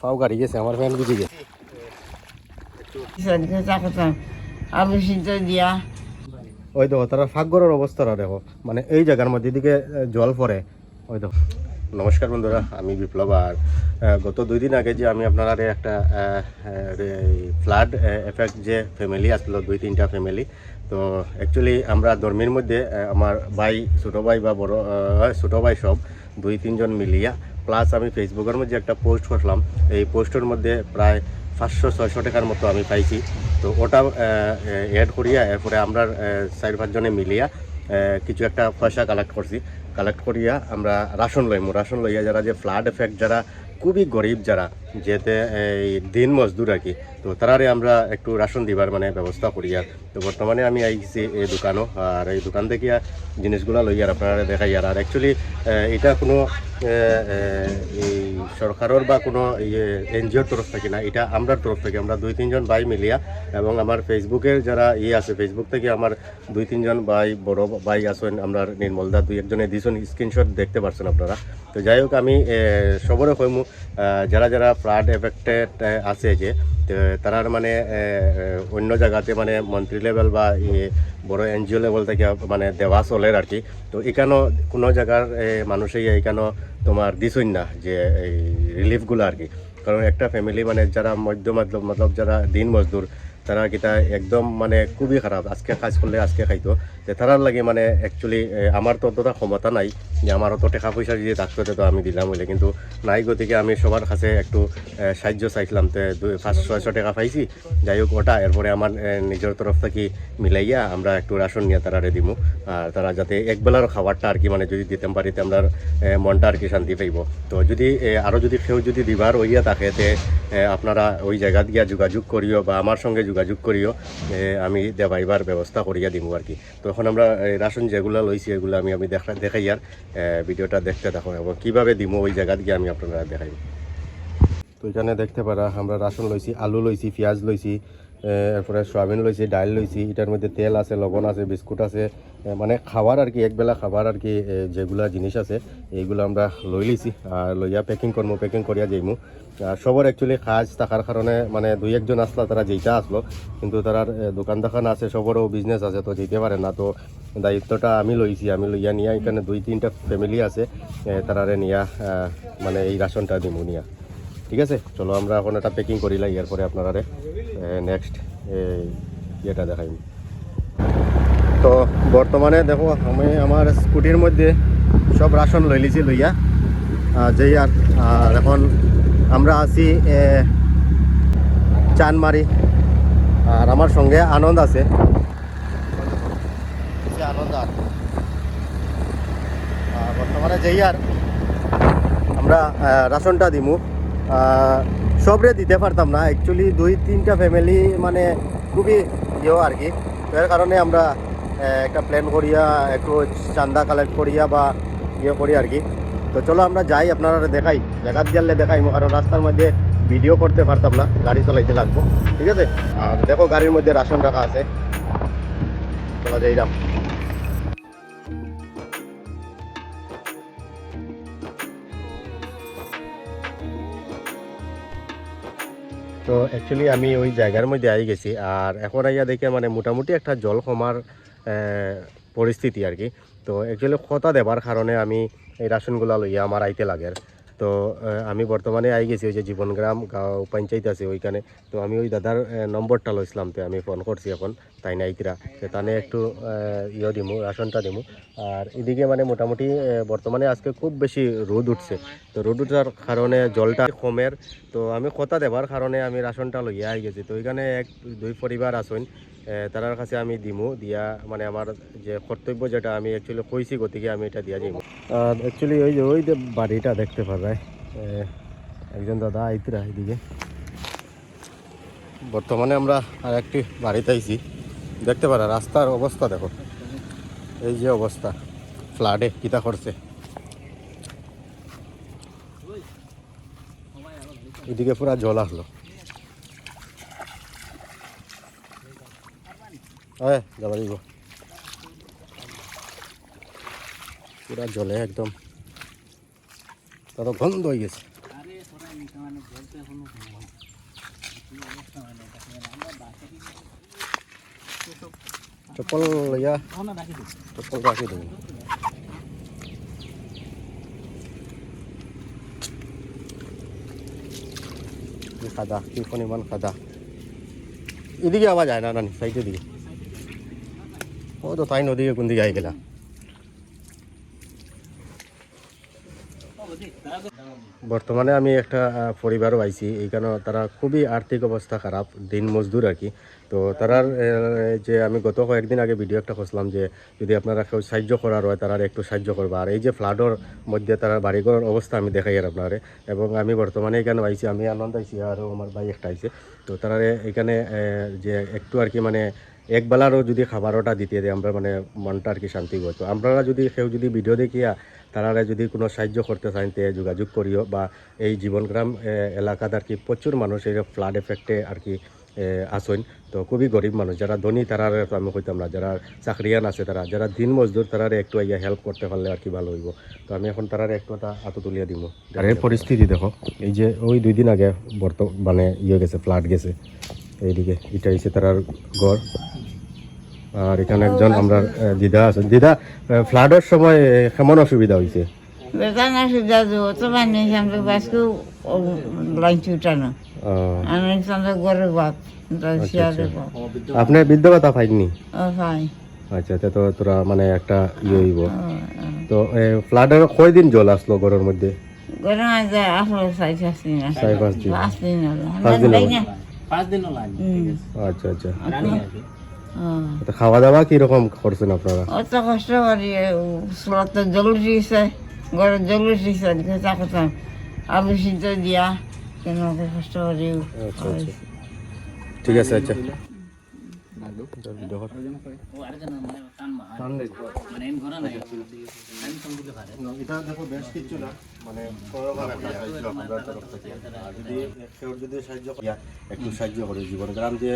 পাও গাড়ি গেছে আমার ফ্যান বুঝে গেছে। আলু সিদ্ধ দিয়া ওই দেখো তারা ফাঁকগড়ের অবস্থাটা দেখো। মানে এই জায়গার মধ্যে দিকে জল পড়ে। ওই দেখো। নমস্কার বন্ধুরা আমি বিপ্লব আর গত দুই দিন আগে যে আমি আপনারা একটা ফ্লাড এফেক্ট যে ফ্যামিলি আসলো দুই তিনটা ফ্যামিলি তো অ্যাকচুয়ালি আমরা ধর্মের মধ্যে আমার ভাই, ছোটো ভাই বা বড় ছোটো ভাই সব, দুই, তিনজন মিলিয়া। প্লাস আমি ফেসবুকের মধ্যে একটা পোস্ট করলাম। এই পোস্টের মধ্যে প্রায় পাঁচশো, ছয়শো টাকার মতো আমি পাইছি। তো ওটা অ্যাড করিয়া এরপরে আমরা চার পাঁচজনে মিলিয়া কিছু একটা পয়সা কালেক্ট করছি। কালেক্ট করিয়া আমরা রাশন লইমু। রাশন লইয়া যারা যে ফ্লাড এফেক্ট যারা খুবই গরিব যারা যেতে, এই দিন মজদুর আর কি। তো তারারে আমরা একটু রাশন দিবার মানে ব্যবস্থা করি আর। তো বর্তমানে আমি আইছি এই দোকানও, আর এই দোকান থেকে জিনিসগুলো লই আর আপনারা দেখাই আর। আর অ্যাকচুয়ালি এটা কোনো এই সরকারের বা কোনো এনজিওর তরফ থেকে না, এটা আমরা তরফ থেকে। আমরা দুই, তিনজন ভাই মিলিয়া এবং আমার ফেসবুকের যারা ইয়ে আছে, ফেসবুক থেকে আমার দুই, তিনজন ভাই, বড় ভাই আছেন, আমরা নির্মলদা দুই একজনে দিয়েছেন স্ক্রিনশট দেখতে পারছেন আপনারা। তো যাই হোক আমি সবরে কইমু যারা যারা ফ্লাড এফেক্টেড আছে যে তার মানে অন্য জায়গাতে মানে মন্ত্রী লেভেল বা জি ও লেভেল থেকে মানে দেওয়া চলের আর কি। তো এখানেও কোনো জায়গার মানুষই এখানেও তোমার দিছই না যে, এই রিলিফগুলো আর কি। কারণ একটা ফ্যামিলি মানে যারা মধ্য মতলব যারা দিন মজদুর তারা কিতা একদম মানে খুবই খারাপ। আজকে কাজ করলে আজকে খাইতো। যে তারার লাগে মানে অ্যাকচুয়ালি আমার তো অতটা ক্ষমতা নাই যে আমার অত টাকা পয়সা যদি থাকতো তো আমি দিলাম হইলে। কিন্তু নাই গতিকে আমি সবার কাছে একটু সাহায্য চাইছিলাম। তো দুই পাঁচশো ছয়শো টাকা পাইছি। যাই হোক ওটা এরপরে আমার নিজের তরফ থেকে মিলাইয়া আমরা একটু রাশন নিয়ে তারা দিমু। আর তারা যাতে একবেলার খাবারটা আর কি মানে যদি দিতে পারি তে আমরা মনটা আর কি শান্তি পাইব। তো যদি আহ, আরও যদি কেউ যদি দিবার হইয়া থাকে তে আপনারা ওই জায়গা দিয়া যোগাযোগ করিও বা আমার সঙ্গে যোগাযোগ করিও আহ, আমি দেবাইবার ব্যবস্থা করিয়া দিব আর কি তো এখন আমরা রাশন যেগুলো লইছি এগুলো আমি আমি দেখা দেখাই আর ভিডিওটা দেখতে থাকো এবং কীভাবে দিব ওই জায়গা দিয়ে আমি আপনারা দেখাই। তো এখানে দেখতে পারা আমরা রাশন লইছি আলু লইছি পেঁয়াজ লইছি এরপরে সয়াবিন লইছি ডাল লইছি এটার মধ্যে তেল আছে লবণ আছে বিস্কুট আছে মানে খাবার আর কি একবেলা খাবার আর কি যেগুলা জিনিস আছে এইগুলো আমরা লই লইছি আর লইয়া প্যাকিং করব প্যাকিং করিয়া যাইমু। সবার অ্যাকচুয়ালি কাজ থাকার কারণে মানে দুই একজন আসলো তারা যেইটা আসলো কিন্তু তারার এ, দোকান দোকান আছে সবারও বিজনেস আছে তো যেতে পারে না তো দায়িত্বটা আমি লইছি আমি লইয়া নিয়া এখানে দুই তিনটা ফ্যামিলি আছে তারারে নিয়া মানে এই রাশনটা দিমু নিয়া। ঠিক আছে? চলো আমরা এখন এটা প্যাকিং করিলাই এরপরে আপনারা নেক্সট ইয়েটা দেখাই তো বর্তমানে দেখো আমি আমার স্কুটির মধ্যে সব রাশন লই লিছি লইয়া। যেই আর এখন আমরা আছি চানমারি। আর আমার সঙ্গে আনন্দ আছে। আনন্দ আর। বর্তমানে যেই আর আমরা রাশনটা দিমু। সবরে দিতে পারতাম না। অ্যাকচুয়ালি দুই, তিনটা ফ্যামিলি মানে খুবই ইয়ে আর কি। এর কারণে আমরা একটা প্ল্যান করিয়া, একটু চান্দা কালেক্ট করিয়া বা ইয়ে করি আর কি। তো চলো আমরা যাই, আপনারা দেখাই জায়গা দিয়ালে দেখাই, কারণ রাস্তার মধ্যে ভিডিও করতে পারতাম না, গাড়ি চালাইতে লাগবো, ঠিক আছে? আর দেখো গাড়ির মধ্যে রাশন রাখা আছে। চলো যাইলাম তো অ্যাকচুয়ালি আমি ওই জায়গার মধ্যে আই গেছি, আর এখন আইয়া দেখে মানে মোটামুটি একটা জল কমার পরিস্থিতি আর কি। তো অ্যাকচুয়ালি কথা দেবার কারণে আমি এই রাশনগুলা লইয়া আমার আইতে লাগে। তো আমি বর্তমানে আই গেছি ওই যে জীবনগ্রাম পঞ্চায়েত আছে ওইখানে। তো আমি ওই দাদার নম্বরটা লইছিলাম তো আমি ফোন করছি এখন, তাই নাইতিরা তো তানে একটু ইয়ে দিমু রাশনটা দিমু। আর এদিকে মানে মোটামুটি বর্তমানে আজকে খুব বেশি রোদ উঠছে। তো রোদ উঠার কারণে জলটা কমের। তো আমি কথা দেবার কারণে আমি রাশনটা লইয়া আই গেছি। তো ওইখানে এক, দুই পরিবার আসুন তারার কাছে আমি দিমু, দিয়া মানে আমার যে কর্তব্য যেটা, আমি অ্যাকচুয়ালি কইছি গতিকে আমি এটা দিয়া দিমু আর অ্যাকচুয়ালি ওই যে ওই যে বাড়িটা দেখতে পারায় একজন দাদা আইতরা এদিকে। বর্তমানে আমরা আর একটি বাড়িতে আইছি। দেখতে পারা, রাস্তার অবস্থা দেখো। এই যে অবস্থা ফ্লাডে কিতা করছে। এদিকে পুরা জল আসলো। হ্যাঁ যাবা পুরা জলে একদম। তারা বন্ধ হয়ে গেছে। চপ্পল ইয়া। চপ্পল রাখি দেবেন কি খাদা কি পরিমাণ খাদা। এদিকে আওয়াজ যায় না নানি সাইডের দিকে। ও তো তাই নদীকে কোন দিকে আই গেলা। বর্তমানে আমি একটা আহ, পরিবারও আইছি। এইখানে তারা খুবই আর্থিক অবস্থা খারাপ দিন মজদুর আর কি। তো তারার যে আমি গত কয়েকদিন আগে ভিডিও একটা করছিলাম যে যদি আপনারা কেউ সাহায্য করার হয় তারা একটু সাহায্য করবা। আর এই যে ফ্লাডর মধ্যে তারা বাড়িঘরের অবস্থা আমি দেখাই আর আপনারে। এবং আমি বর্তমানে এখানে আইছি আমি আনন্দ আইছি আর আমার ভাই একটা আইছে। তো তারা এখানে যে একটু আর কি মানে একবেলারও যদি খাবারটা দিতে দেয় আমরা মানে মনটা আর কি শান্তি হতো আপনারা যদি কেউ যদি ভিডিও দেখিয়া তারা যদি কোনো সাহায্য করতে চান তে যোগাযোগ করিও বা এই জীবনগ্রাম এলাকাত আর কি প্রচুর মানুষ এই ফ্লাড এফেক্টে আর কি আসেন তো খুবই গরিব মানুষ, যারা ধনী তারা আমি কইতাম না, যারা চাকরিয়ান আছে তারা, যারা দিন মজদুর তারা একটু ইয়া হেল্প করতে পারলে আর কি ভালো হইব। তো আমি এখন তারা একটু একটা হাত তুলিয়ে দিব আর পরিস্থিতি দেখো, এই যে ওই দুই দিন আগে বর্ত মানে ইয়ে গেছে ফ্লাড গেছে। এইদিকে এটা হয়েছে তারার ঘর। আর এখানে একজন আমরা দিদা আছে। দিদা ফ্লাডের সময় কেমন অসুবিধা হয়েছে বেতন সুবিধা দেবো তো বানিয়েছি আমরা বাসকেও লাঞ্চ আমি সন্ধ্যা গরু বাপ। শিয়ারে আপনি বৃদ্ধ ভাতা পাইনি আচ্ছা আচ্ছা তো তোরা মানে একটা ইয়ে হইব। তো ফ্লাডের কয়দিন জল আসলো ঘরের মধ্যে? আসলো পাঁচ দিন পাঁচ পাঁচ পাঁচ আচ্ছা আচ্ছা। খাওয়া দাওয়া কীরকম করছেন আপনারা? অত কষ্ট করি তো জল উঠিছে ঘরে জল উঠিছে চা করতাম আলু সিদ্ধ দিয়া কেন কষ্ট করি? আচ্ছা আচ্ছা। ঠিক আছে আচ্ছা। এটা দেখো বেশ কিছু না মানে যদি কেউ যদি সাহায্য একটু সাহায্য করে জীবন। গ্রাম যে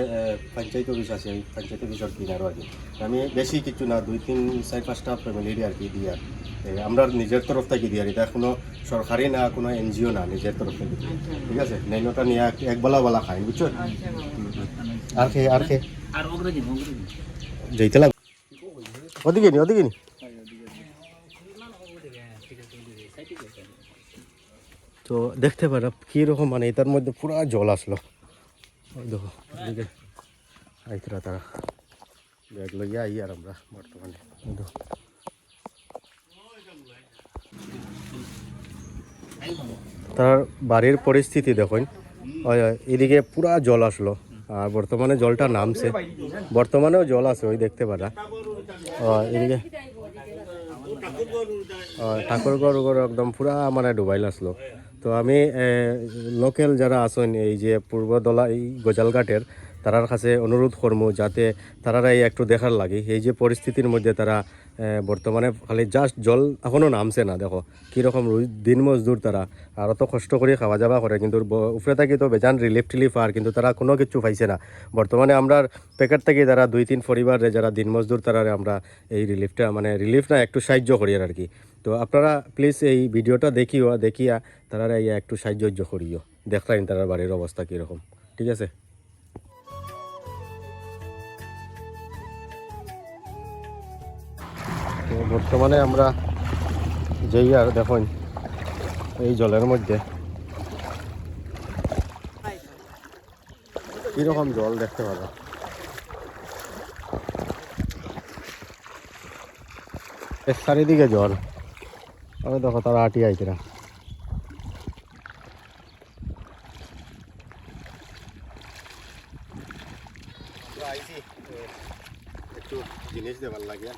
পঞ্চায়েত অফিস আছে এই পঞ্চায়েত অফিসের কিনারও আছে। আমি বেশি কিছু না দুই তিন চার পাঁচটা ফ্যামিলির আর কি দিই আর আমরা নিজের তরফ থেকে দিই আর এটা কোনো সরকারি না কোনো এনজিও না নিজের তরফ থেকে। ঠিক আছে? নাইনটা নিয়ে এক- একবেলা বেলা খাই বুঝছ? আর খে আর খে আর নি, ওদিকে নি। তো দেখতে পারা কীরকম মানে এটার মধ্যে পুরো জল আসলো। ওই তারা। ব্যাগ লইয়া আই আর আমরা বর্তমানে। তার বাড়ির পরিস্থিতি দেখুন। এদিকে পুরা জল আসলো। আর বর্তমানে জলটা নামছে। বর্তমানেও জল আছে, ওই দেখতে পারা। এদিকে। ঠাকুরগড় গড় একদম পুরা মানে ডুবাইল আসলো। তো আমি লোকাল যারা আসেন, এই যে পূর্বদলা এই গজালঘাটের তারার কাছে অনুরোধ করব যাতে তারা এই একটু দেখার লাগে। এই যে পরিস্থিতির মধ্যে তারা বর্তমানে খালি জাস্ট জল এখনও নামছে না, দেখো। কীরকম দিন মজদুর তারা। আর অত কষ্ট করে খাওয়া যাওয়া করে, কিন্তু উপরে থাকি তো বেজান রিলিফ টিলিফ আর, কিন্তু তারা কোনো কিছু পাইছে না। বর্তমানে আমরা প্যাকেট থেকে যারা দুই তিন পরিবারে যারা দিন মজদুর তারা আমরা এই রিলিফটা মানে রিলিফ না, একটু সাহায্য করি আর কি। তো আপনারা প্লিজ এই ভিডিওটা দেখিও, দেখিয়া তারা একটু সাহায্য করিও। দেখলেন তারা বাড়ির অবস্থা কীরকম। ঠিক আছে? বর্তমানে আমরা যেই আর দেখুন, এই জলের মধ্যে। কীরকম জল দেখতে পাবো? এর চারিদিকে জল। আমি দেখো, তারা আটি একটু জিনিস দেবার লাগে।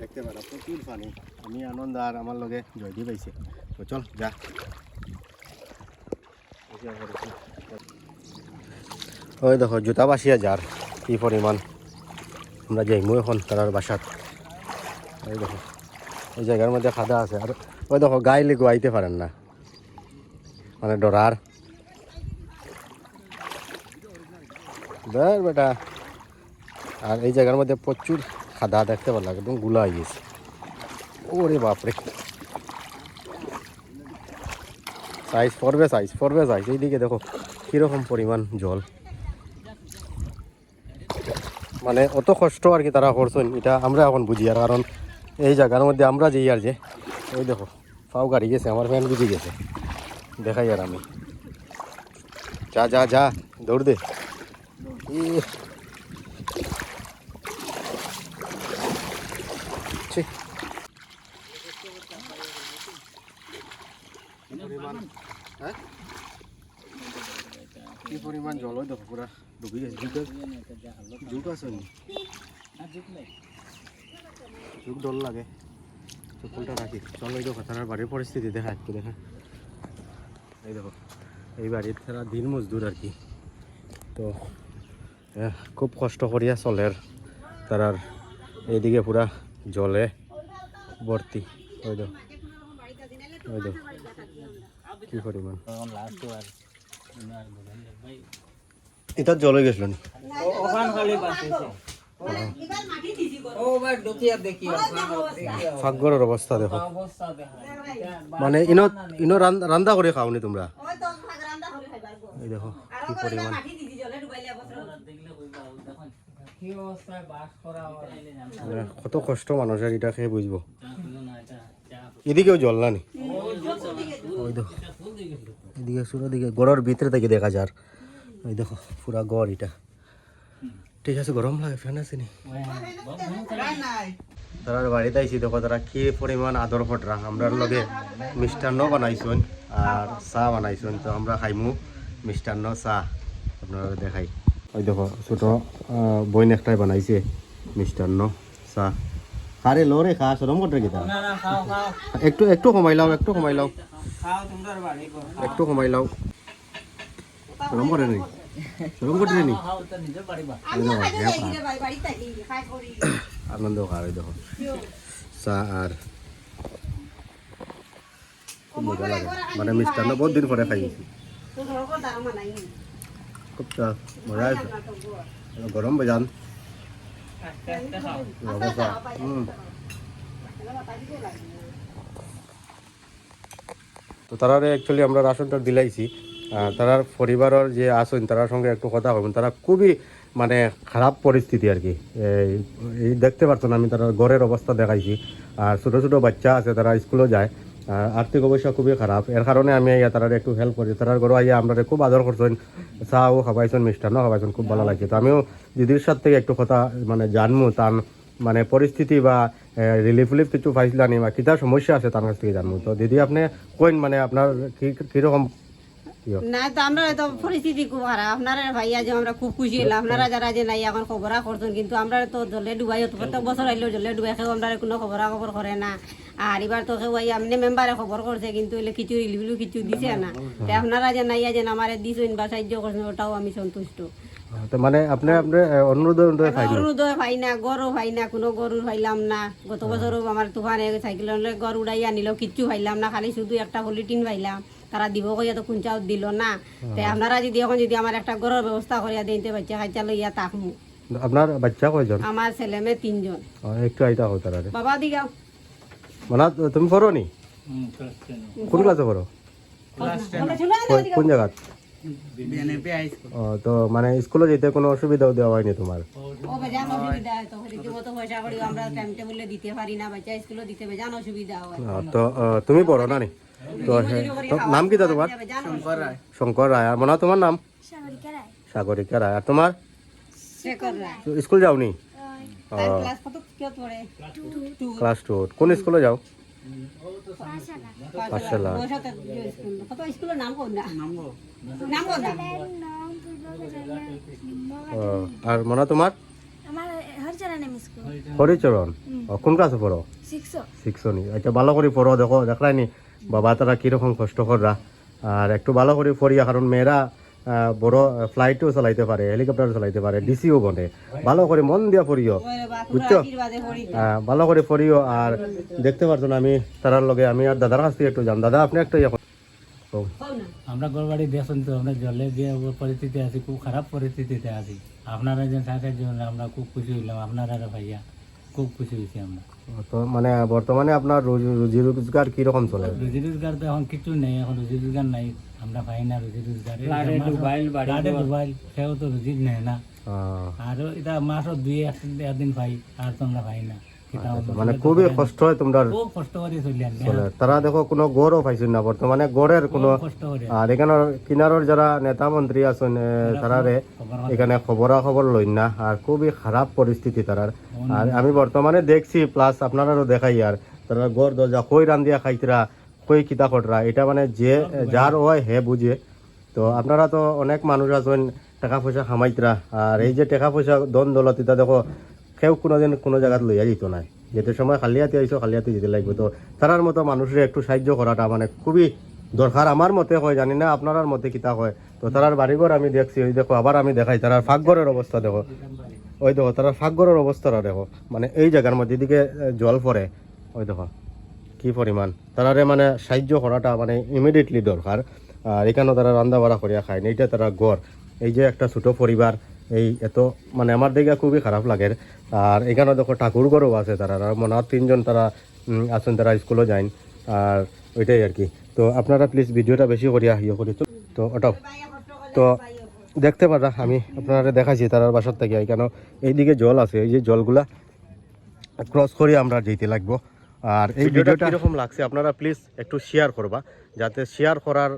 দেখতে পারা, প্রচুর পানি। আমি আনন্দ আর আমার লগে জয়দীপ আইছে তো চল, যা। ওই দেখো জুতা বাসিয়া যার কি পরিমাণ। আমরা যাইমু এখন তার বাসাত। ওই দেখো, এই জায়গার মধ্যে খাদা আছে। আর ওই দেখো, গাই গাইলে গোয়াইতে পারেন না। মানে ডরার। বেটা। আর এই জায়গার মধ্যে প্রচুর খাদা দেখতে পারলাম একদমগুলা হয়ে গেছে। ওরে বাপরে। সাইজ পড়বে সাইজ পড়বে সাইজ এইদিকে দেখো কীরকম পরিমাণ জল। মানে অত কষ্ট আর কি তারা করছেন, এটা আমরা এখন বুঝি আর, কারণ এই জায়গার মধ্যে আমরা যেই আর যে ওই দেখো পাও গাড়ি গেছে, আমার ফ্যান বুঝে গেছে। দেখাই আর আমি। যা যা যা, দৌড় দে। ছি। কি পরিমাণ জল হয় দেখো পুরা ডুবি গেছে। যুগ আছে নি? ডল লাগে। চপ্পলটা রাখি। চল এই দেখো তার বাড়ির পরিস্থিতি দেখা একটু দেখা। এই দেখো এই বাড়ির তারা দিন মজদুর আর কি। তো খুব কষ্ট করিয়া চলের। তারার এইদিকে পুরা জলে ভর্তি। ওই দেখো। ওই দেখো। কি পরিমাণ। এটা জলে গেছিল নি? ওখান খালি বাঁচিছে ও ভাই ডুকিয়া দেখি ফাঁকঘরের অবস্থা দেখো। মানে ইনো ইনো রান- রান্দা করে খাওনি তোমরা। এই দেখো কি পরিমাণ মাটি দিছি জলে ডুবাইলে বছর দেখলে কইবা দেখুন কি অবস্থায় বাস করা হয় মানে কত কষ্ট মানুষের, এটা খেয়ে বুঝব। চা চা এদিকেও জল না এদিকে দিকে গড়ের ভিতরে থেকে দেখা যার। ওই দেখো, পুরা গড় এটা। ঠিক আছে, গরম লাগে, ফ্যান আছে নি? তারা বাড়িতে আইসি দেখো তারা কি পরিমাণ আদর ফটরা আমরা লগে মিষ্টান্ন বানাইছুন, আর চাহ বানাইছুন। তো আমরা খাইমু মিষ্টান্ন চাহ আপনারা দেখাই। ওই দেখো ছোট বইন একটাই বানাইছে মিষ্টান্ন চাহ আরে লো রে খা সরম কটরে গীতা? না না খাও খাও। একটু একটু কমাই লাও একটু কমাই লাও। একটু কমাই লাও। সরম করে নি? সরম করে নি? আনন্দ খাওয়া ওই দেখো। চা আর খুব মজা লাগে মানে মিষ্টান্ন বহুত দিন পরে খাই। গেছি তো ধরো কো দাম নাই খুব চা মজা গরম বাজান তো তারারে অ্যাকচুয়ালি আমরা রাশনটা দিলাইছি। তারার পরিবারের যে আসেন তারার সঙ্গে একটু কথা হবেন তারা খুবই মানে খারাপ পরিস্থিতি আর কি। এই- দেখতে পারতো না আমি তারা ঘরের অবস্থা দেখাইছি। আর ছোটো ছোটো বাচ্চা আছে তারা স্কুলেও যায়। আর আর্থিক অবস্থা খুবই খারাপ এর কারণে আমি ইয়া তারা একটু হেল্প করি তারার ঘরে আইয়া আমরা খুব আদর করছেন চাও খাবাইছেন মিষ্টান্ন খাবাইছেন খুব ভালো লাগছে। তো আমিও দিদির সাথে একটু কথা মানে জানমু তার মানে পরিস্থিতি বা রিলিফ উলিফ কিছু পাইছিলানি বা কিতা সমস্যা আছে তার কাছ থেকে জানব তো দিদি, আপনি কইন মানে আপনার কীরকম? না তো আমরা তো পরিস্থিতি খুব খারাপ আপনারা ভাইয়া যে আমরা খুব খুশি হলাম আপনারা যারা যে নাই, এখন খবরা করছেন, কিন্তু আমরা তো জলে ডুবাই প্রত্যেক বছর আইলেও জলে ডুবাই খেয়ে আমরা কোনো খবরা খবর করে না। আর এবার তো কেউ আমনে মেম্বারে খবর করছে কিন্তু এলে কিছু রিলিফ কিছু দিছে না। তো আপনারা যে নাই যে আমারে দিছেন বা সাহায্য করছেন ওটাও আমি সন্তুষ্ট। মানে আপনি আপনি অনুরোধ অনুরোধ ভাই না গরু না কোনো গরু না। গত বছরও আমার তুফানে সাইকেল গরু উড়াই আনিল কিচ্ছু ভাইলাম না খালি শুধু একটা হলিটিন ভাইলাম তারা দিব কইয়া তো কুঞ্চাও দিল না। তাই আপনারা যদি এখন যদি আমার একটা গরুর ব্যবস্থা করিয়া দিতে বাচ্চা খাইচা লইয়া তাকমু আপনার বাচ্চা কয়জন? আমার ছেলে মেয়ে তিনজন। একটু আইতা তারা বাবা দিগাও মানে তুমি পড়ো নি? কোন ক্লাসে পড়ো? কোন জায়গা তো মানে স্কুলে যেতে কোনো অসুবিধাও দেওয়া হয়নি তোমার? হয়। তো রীতিমতো পয়সা করি আমরা টাইম টেবিলে দিতে পারি না বাচ্চা স্কুলে দিতে বেজান অসুবিধা হয়। ও, তো ও, তুমি পড়ো না নি তো নাম কি তা তোমার? শঙ্কর রায়। আর মনে হয় তোমার নাম? সাগরিকা রায়। আর তোমার? শেখর রায়। তো স্কুল যাওনি? ক্লাস কত কেউ পড়ে? টু কোন স্কুলে যাও? পাঠশালা। কত স্কুলের নাম কোন না নাম কোন না। ও, আর মনে তোমার? হরিচরণ? কোন ক্লাসে পড়ো? সিক্স শিখছো নি। আচ্ছা ভালো করে পড়ো দেখো দেখলাই নি। বাবা তারা কীরকম কষ্ট কররা। আর একটু ভালো করে পড়িয়া কারণ মেয়েরা বড় ফ্লাইটও চালাইতে পারে হেলিকপ্টারও চালাইতে পারে ডিসিও বনে ভালো করে মন দিয়া পড়িও বুঝছ? ভালো করে পড়িও আর দেখতে পারছ না আমি তারার লগে আমি আর দাদার কাছ থেকে একটু জান দাদা আপনি একটা ইয়ে আমরা গড়বাড়ি দেখুন তো আমরা জলে গিয়ে পরিস্থিতি আছি খুব খারাপ পরিস্থিতিতে আছি। আপনারা যে সাহায্য করলেন, আমরা খুব খুশি হইলাম আপনারা ভাইয়া? খুব খুশি হয়েছি আমরা। তো মানে বর্তমানে আপনার রুজি রুজি রোজগার কীরকম চলে? রুজি রোজগার তো এখন কিছু নেই এখন রুজি রোজগার নাই। আমরা পাই না রুজি রোজগার। লাডে মোবাইল সেও তো রুজি নেয় না। আর এটা মাসও দুই এক- একদিন পাই আর তো আমরা পাই না? মানে খুবই কষ্ট হয় তোমরা তারা দেখো কোনো গড়ও পাইছেন না বর্তমানে গড়ের কোনো আর এখানে কিনারর যারা নেতা মন্ত্রী আছেন তারারে এখানে খবরা খবর লই না আর খুবই খারাপ পরিস্থিতি তারার আর আমি বর্তমানে দেখছি প্লাস আপনারাও দেখাই আর তারা গড় দরজা কই রান্দিয়া খাইতরা কই কিতা খটরা এটা মানে যে যার হয় হে বুঝে তো আপনারা তো অনেক মানুষ আছেন টাকা পয়সা খামাইতরা আর এই যে টাকা পয়সা দন দলত এটা দেখো কেউ কোনোদিন কোনো জায়গাত লইয়া যেত না যেতে সময় খালিয়াতে আইসো খালিয়াতে যেতে লাগবে। তো তারার মতো মানুষের একটু সাহায্য করাটা মানে খুবই দরকার আমার মতে হয়, জানি না? আপনার মতে কিতা হয়? তো তারার বাড়িঘর আমি দেখছি, ওই দেখো, আবার আমি দেখাই। তারার ফাঁকঘরের অবস্থা দেখো। ওই দেখো, তারার ফাঁকঘরের অবস্থাটা দেখো। মানে এই জায়গার মধ্যে এদিকে জল পড়ে। ওই দেখো, কি পরিমাণ? তারারে মানে সাহায্য করাটা মানে ইমিডিয়েটলি দরকার। আর এখানেও তারা রান্না বাড়া করিয়া খায় না। এইটা তারা গড় এই যে একটা ছোট পরিবার এই এত মানে আমার দিকে খুবই খারাপ লাগে। আর এখানে দেখো ঠাকুর ঘরও আছে তারা আর মনে হয় তিনজন তারা আছেন তারা স্কুলও যান আর ওইটাই আর কি। তো আপনারা প্লিজ ভিডিওটা বেশি করিয়া ইয়ে করি তো তো ওটাও তো দেখতে পারা আমি আপনারা দেখাইছি তারার বাসার থেকে। এখানে এইদিকে জল আছে এই যে জলগুলা ক্রস করে আমরা যেতে লাগবো। আর এই ভিডিওটা কীরকম লাগছে? আপনারা প্লিজ একটু শেয়ার করবা যাতে শেয়ার করার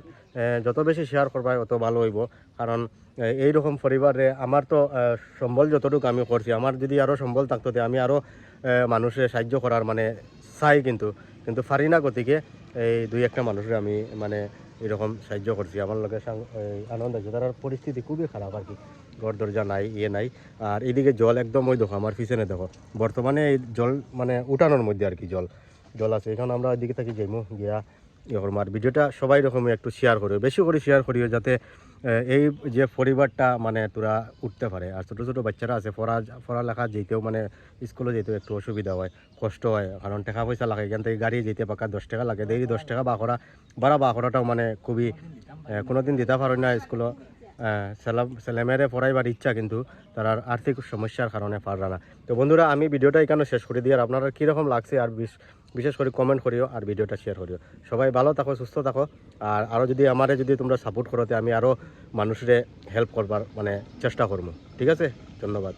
যত বেশি শেয়ার করবা তত ভালো হইব। কারণ এই রকম পরিবারে আমার তো সম্বল যতটুকু আমি করছি, আমার যদি আরও সম্বল থাকতো আমি আরও মানুষের সাহায্য করার মানে চাই কিন্তু। কিন্তু পারি না গতিকে এই দুই একটা মানুষের আমি মানে এরকম সাহায্য করছি। আমার এই আনন্দ আছে। তার পরিস্থিতি খুবই খারাপ আর কি। ঘর দরজা নাই ইয়ে নাই। আর এইদিকে জল একদম ওই দেখো, আমার পিছনে দেখো। বর্তমানে এই জল মানে উঠানোর মধ্যে আর কি জল। জল আছে। এখন আমরা ওইদিকে থাকি যাইমু, গিয়া করব। আর ভিডিওটা সবাই রকমই একটু শেয়ার করিও, বেশি করে শেয়ার করিও যাতে এই যে পরিবারটা মানে তোরা উঠতে পারে। আর ছোটো ছোটো বাচ্চারা আছে, পড়া, পড়ালেখা যেতেও মানে স্কুলে যেতেও একটু অসুবিধা হয়, কষ্ট হয়। কারণ টাকা পয়সা লাগে, এখান থেকে গাড়ি যেতে পাকা দশ টাকা লাগে, দেরি দশ টাকা বা করা বাড়া বা করাটাও মানে খুবই কোনোদিন দিতে পারো না স্কুলে ছেলেমেয়েরে পড়াইবার ইচ্ছা কিন্তু তার আর্থিক সমস্যার কারণে পাররা না। তো বন্ধুরা, আমি ভিডিওটা এখানে শেষ করে দিই, আর আপনারা কীরকম লাগছে, আর বিশেষ করে কমেন্ট করিও আর ভিডিওটা শেয়ার করিও। সবাই ভালো থাকো, সুস্থ থাকো। আর আরও যদি আমারে যদি তোমরা সাপোর্ট করো তে আমি আরও মানুষের হেল্প করবার মানে চেষ্টা করব ঠিক আছে? ধন্যবাদ।